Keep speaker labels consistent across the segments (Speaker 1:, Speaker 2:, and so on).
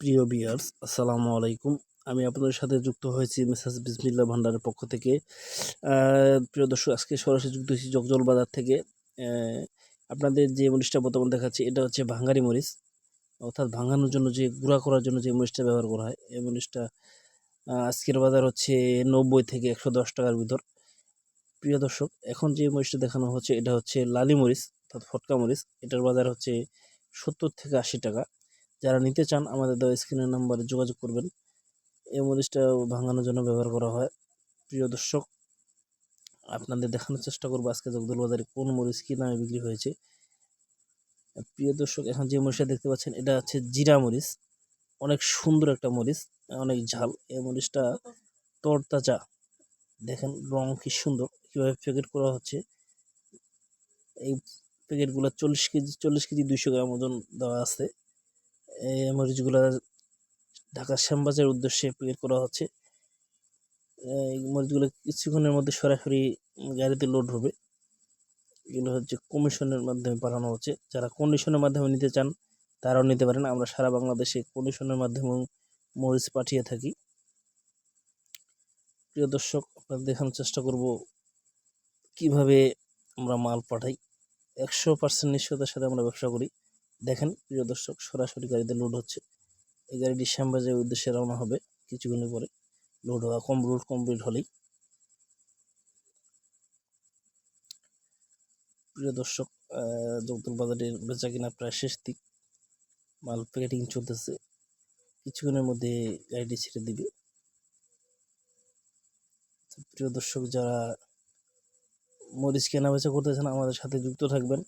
Speaker 1: প্রিয় বিয়ার্স আসসালামু আলাইকুম। আমি আপনাদের সাথে যুক্ত হয়েছি মেসাজ বিসমিল্লা ভান্ডারের পক্ষ থেকে। প্রিয় দর্শক, আজকে সরাসরি যুক্ত হয়েছি জগজল বাজার থেকে। আপনাদের যে মরিচটা বর্তমান দেখাচ্ছি, এটা হচ্ছে ভাঙ্গারি মরিচ। অর্থাৎ ভাঙানোর জন্য যে, গুঁড়া করার জন্য যে মরিচটা ব্যবহার করা হয়, এই মরিচটা আজকের বাজার হচ্ছে নব্বই থেকে একশো দশ টাকার ভিতর। প্রিয় দর্শক, এখন যে মরিচটা দেখানো হচ্ছে, এটা হচ্ছে লালি মরিচ, অর্থাৎ ফটকা মরিচ। এটার বাজার হচ্ছে সত্তর থেকে আশি টাকা। যারা নিতে চান, আমাদের দেওয়া স্ক্রিনের নাম্বারে যোগাযোগ করবেন। এই মরিচটা ভাঙানোর জন্য ব্যবহার করা হয়। প্রিয় দর্শক, আপনাদের দেখানোর চেষ্টা করব আজকে জগদল বাজারে কোন মরিচ কী নামে বিক্রি হয়েছে। প্রিয় দর্শক, এখন যে মরিচটা দেখতে পাচ্ছেন, এটা হচ্ছে জিরা মরিচ। অনেক সুন্দর একটা মরিচ, অনেক ঝাল। এই মরিচটা তরতাজা। দেখেন রং কি সুন্দর, কীভাবে প্যাকেট করা হচ্ছে। এই প্যাকেটগুলো চল্লিশ কেজি চল্লিশ কেজি দুইশো গ্রাম ওজন দেওয়া আছে। এই মরিচগুলো ঢাকা শ্যামবাজারের উদ্দেশ্যে প্যাকেট করা হচ্ছে। এই মরিচগুলো কিছুক্ষণের মধ্যে সরাসরি গাড়িতে লোড হবে। এগুলো হচ্ছে কমিশনের মাধ্যমে পাঠানো হচ্ছে। যারা কন্ডিশনের মাধ্যমে নিতে চান, তারাও নিতে পারেন। আমরা সারা বাংলাদেশে কন্ডিশনের মাধ্যমে মরিচ পাঠিয়ে থাকি। প্রিয় দর্শক, আপনাদের দেখানোর চেষ্টা করব কীভাবে আমরা মাল পাঠাই। একশো পার্সেন্ট নিশ্চয়তার সাথে আমরা ব্যবসা করি। দেখেন, প্রিয় দর্শক, সরাসরি গাড়িতে লোড হচ্ছে। এই গাড়িটি শ্যামবাজারের উদ্দেশ্যে রওনা হবে কিছুক্ষণের পরে। লোড হওয়া কম লোড কমপ্লিট হলেই। প্রিয় দর্শক জগদল বাজারের বেচা কিনা প্রায় শেষ দিক। মাল প্যাকেটিং চলতেছে। কিছুক্ষণের মধ্যে গাড়িটি ছেড়ে দিবে। প্রিয় দর্শক, যারা মরিচ কেনা বেচা করতেছেন, আমাদের সাথে যুক্ত থাকবেন।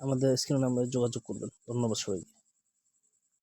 Speaker 1: আমাদের স্ক্রিনে নাম্বারে যোগাযোগ করবেন। ধন্যবাদ সবাইকে।